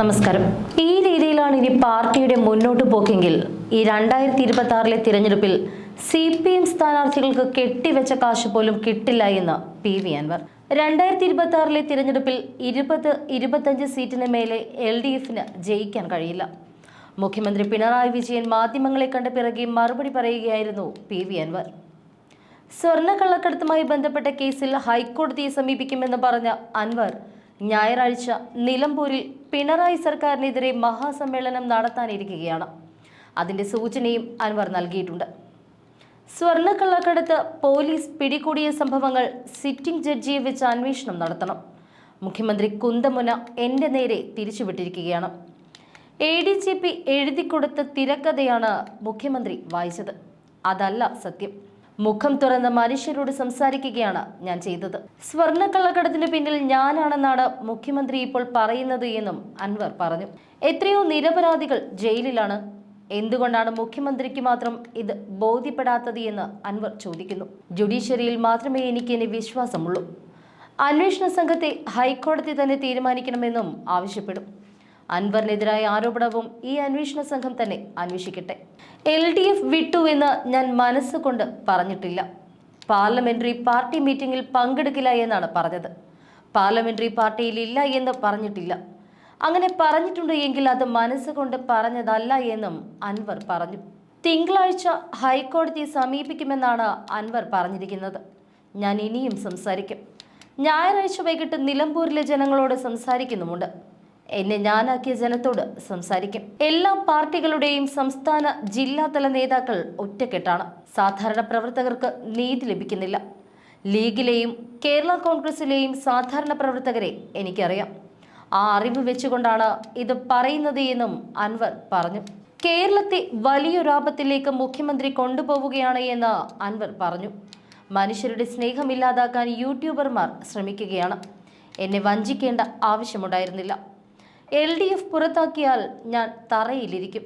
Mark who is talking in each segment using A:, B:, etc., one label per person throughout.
A: നമസ്കാരം. ഈ രീതിയിലാണ് ഇനി പാർട്ടിയുടെ മുന്നോട്ട് പോക്കെങ്കിൽ ഈ രണ്ടായിരത്തി ഇരുപത്തി ആറിലെ തിരഞ്ഞെടുപ്പിൽ സി പി എം സ്ഥാനാർത്ഥികൾക്ക് കെട്ടിവെച്ച കാശ് പോലും കിട്ടില്ല എന്ന് പി വി അൻവർ. രണ്ടായിരത്തി ഇരുപത്തി ആറിലെ തിരഞ്ഞെടുപ്പിൽ ഇരുപത് ഇരുപത്തഞ്ച് സീറ്റിന് മേലെ എൽ ഡി എഫിന് ജയിക്കാൻ കഴിയില്ല. മുഖ്യമന്ത്രി പിണറായി വിജയൻ മാധ്യമങ്ങളെ കണ്ട പിറകെ മറുപടി പറയുകയായിരുന്നു പി വി അൻവർ. സ്വർണക്കള്ളക്കടത്തുമായി ബന്ധപ്പെട്ട കേസിൽ ഹൈക്കോടതിയെ സമീപിക്കുമെന്ന് പറഞ്ഞ അൻവർ ഞായറാഴ്ച നിലമ്പൂരിൽ പിണറായി സർക്കാരിനെതിരെ മഹാസമ്മേളനം നടത്താനിരിക്കുകയാണ്. അതിന്റെ സൂചനയും അൻവർ നൽകിയിട്ടുണ്ട്. സ്വർണക്കള്ളക്കടത്ത് പോലീസ് പിടികൂടിയ സംഭവങ്ങൾ സിറ്റിംഗ് ജഡ്ജിയെ വെച്ച് അന്വേഷണം നടത്തണം. മുഖ്യമന്ത്രി കുന്തമുന എന്റെ നേരെ തിരിച്ചുവിട്ടിരിക്കുകയാണ്. എ ഡി ജി പി എഴുതിക്കൊടുത്ത തിരക്കഥയാണ് മുഖ്യമന്ത്രി വായിച്ചത്. അതല്ല സത്യം. മുഖം തുറന്ന് മനുഷ്യരോട് സംസാരിക്കുകയാണ് ഞാൻ ചെയ്തത്. സ്വർണക്കള്ളക്കടത്തിന് പിന്നിൽ ഞാനാണെന്നാണ് മുഖ്യമന്ത്രി ഇപ്പോൾ പറയുന്നത് എന്നും അൻവർ പറഞ്ഞു. എത്രയോ നിരപരാധികൾ ജയിലിലാണ്. എന്തുകൊണ്ടാണ് മുഖ്യമന്ത്രിക്ക് മാത്രം ഇത് ബോധ്യപ്പെടാത്തത് എന്ന് അൻവർ ചോദിക്കുന്നു. ജുഡീഷ്യറിയിൽ മാത്രമേ എനിക്ക് ഇനി വിശ്വാസമുള്ളൂ. അന്വേഷണ സംഘത്തെ ഹൈക്കോടതി തന്നെ തീരുമാനിക്കണമെന്നും ആവശ്യപ്പെടും. അൻവറിനെതിരായ ആരോപണവും ഈ അന്വേഷണ സംഘം തന്നെ അന്വേഷിക്കട്ടെ. എൽ ഡി എഫ് വിട്ടു എന്ന് ഞാൻ മനസ്സുകൊണ്ട് പറഞ്ഞിട്ടില്ല. പാർലമെന്ററി പാർട്ടി മീറ്റിംഗിൽ പങ്കെടുക്കില്ല എന്നാണ് പറഞ്ഞത്. പാർലമെന്ററി പാർട്ടിയിൽ ഇല്ല എന്ന് പറഞ്ഞിട്ടില്ല. അങ്ങനെ പറഞ്ഞിട്ടുണ്ട് എങ്കിൽ അത് മനസ്സുകൊണ്ട് പറഞ്ഞതല്ല എന്നും അൻവർ പറഞ്ഞു. തിങ്കളാഴ്ച ഹൈക്കോടതിയെ സമീപിക്കുമെന്നാണ് അൻവർ പറഞ്ഞിരിക്കുന്നത്. ഞാൻ ഇനിയും സംസാരിക്കും. ഞായറാഴ്ച വൈകിട്ട് നിലമ്പൂരിലെ ജനങ്ങളോട് സംസാരിക്കുന്നുമുണ്ട്. എന്നെ ഞാനാക്കിയ ജനത്തോട് സംസാരിക്കും. എല്ലാ പാർട്ടികളുടെയും സംസ്ഥാന ജില്ലാതല നേതാക്കൾ ഒറ്റക്കെട്ടാണ്. സാധാരണ പ്രവർത്തകർക്ക് നീതി ലഭിക്കുന്നില്ല. ലീഗിലെയും കേരള കോൺഗ്രസിലെയും സാധാരണ പ്രവർത്തകരെ എനിക്കറിയാം. ആ അറിവ് വെച്ചുകൊണ്ടാണ് ഇത് പറയുന്നത് എന്നും അൻവർ പറഞ്ഞു. കേരളത്തെ വലിയൊരാപത്തിലേക്ക് മുഖ്യമന്ത്രി കൊണ്ടുപോവുകയാണ് എന്ന് അൻവർ പറഞ്ഞു. മനുഷ്യരുടെ സ്നേഹമില്ലാതാക്കാൻ യൂട്യൂബർമാർ ശ്രമിക്കുകയാണ്. എന്നെ വഞ്ചിക്കേണ്ട ആവശ്യമുണ്ടായിരുന്നില്ല. എൽ ഡി എഫ് പുറത്താക്കിയാൽ ഞാൻ തറയിലിരിക്കും.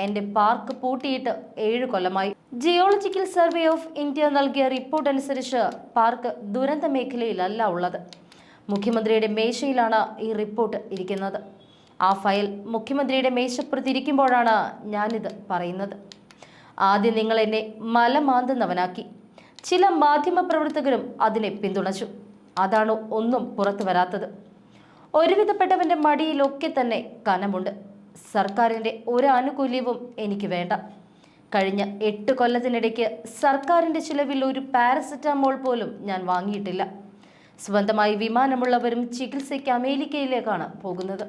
A: എന്റെ പാർക്ക് പൂട്ടിയിട്ട് ഏഴു കൊല്ലമായി. ജിയോളജിക്കൽ സർവേ ഓഫ് ഇന്ത്യ നൽകിയ റിപ്പോർട്ട് അനുസരിച്ച് പാർക്ക് ദുരന്ത മേഖലയിലല്ല ഉള്ളത്. മുഖ്യമന്ത്രിയുടെ മേശയിലാണ് ഈ റിപ്പോർട്ട് ഇരിക്കുന്നത്. ആ ഫയൽ മുഖ്യമന്ത്രിയുടെ മേശപ്പുറത്ത് ഇരിക്കുമ്പോഴാണ് ഞാനിത് പറയുന്നത്. ആദ്യം നിങ്ങൾ എന്നെ മലമാന്തുന്നവനാക്കി. ചില മാധ്യമപ്രവർത്തകരും അതിനെ പിന്തുണച്ചു. അതാണ് ഒന്നും പുറത്തു വരാത്തത്. ഒരുവിധപ്പെട്ടവന്റെ മടിയിലൊക്കെ തന്നെ കനമുണ്ട്. സർക്കാരിന്റെ ഒരു ആനുകൂല്യവും എനിക്ക് വേണ്ട. കഴിഞ്ഞ എട്ട് കൊല്ലത്തിനിടയ്ക്ക് സർക്കാരിന്റെ ചിലവിൽ ഒരു പാരസെറ്റാമോൾ പോലും ഞാൻ വാങ്ങിയിട്ടില്ല. സ്വന്തമായി വിമാനമുള്ളവരും ചികിത്സയ്ക്ക് അമേരിക്കയിലേക്കാണ് പോകുന്നത്.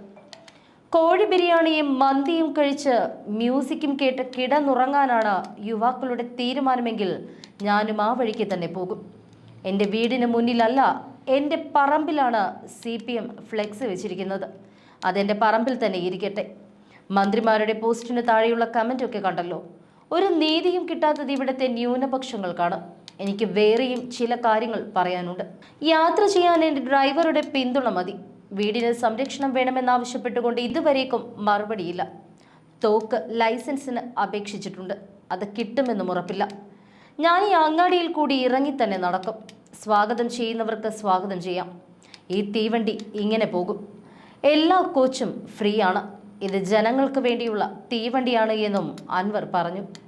A: കോഴി ബിരിയാണിയും മന്തിയും കഴിച്ച് മ്യൂസിക്കും കേട്ട് കിടന്നുറങ്ങാനാണ് യുവാക്കളുടെ തീരുമാനമെങ്കിൽ ഞാനും ആ വഴിക്ക് തന്നെ പോകും. എന്റെ വീടിന് മുന്നിലല്ല എന്റെ പറമ്പിലാണ് സി പി എം ഫ്ലെക്സ് വെച്ചിരിക്കുന്നത്. അതെന്റെ പറമ്പിൽ തന്നെ ഇരിക്കട്ടെ. മന്ത്രിമാരുടെ പോസ്റ്റിന് താഴെയുള്ള കമന്റൊക്കെ കണ്ടല്ലോ. ഒരു നീതിയും കിട്ടാത്തത് ഇവിടുത്തെ ന്യൂനപക്ഷങ്ങൾക്കാണ്. എനിക്ക് വേറെയും ചില കാര്യങ്ങൾ പറയാനുണ്ട്. യാത്ര ചെയ്യാൻ എന്റെ ഡ്രൈവറുടെ പിന്തുണ മതി. വീടിന് സംരക്ഷണം വേണമെന്നാവശ്യപ്പെട്ടുകൊണ്ട് ഇതുവരേക്കും മറുപടിയില്ല. തോക്ക് ലൈസൻസിന് അപേക്ഷിച്ചിട്ടുണ്ട്. അത് കിട്ടുമെന്നും ഉറപ്പില്ല. ഞാൻ ഈ അങ്ങാടിയിൽ കൂടി ഇറങ്ങി തന്നെ നടക്കും. സ്വാഗതം ചെയ്യുന്നവർക്ക് സ്വാഗതം ചെയ്യാം. ഈ തീവണ്ടി ഇങ്ങനെ പോകും. എല്ലാ കോച്ചും ഫ്രീ ആണ്. ഇത് ജനങ്ങൾക്ക് വേണ്ടിയുള്ള തീവണ്ടിയാണ് എന്നും അൻവർ പറഞ്ഞു.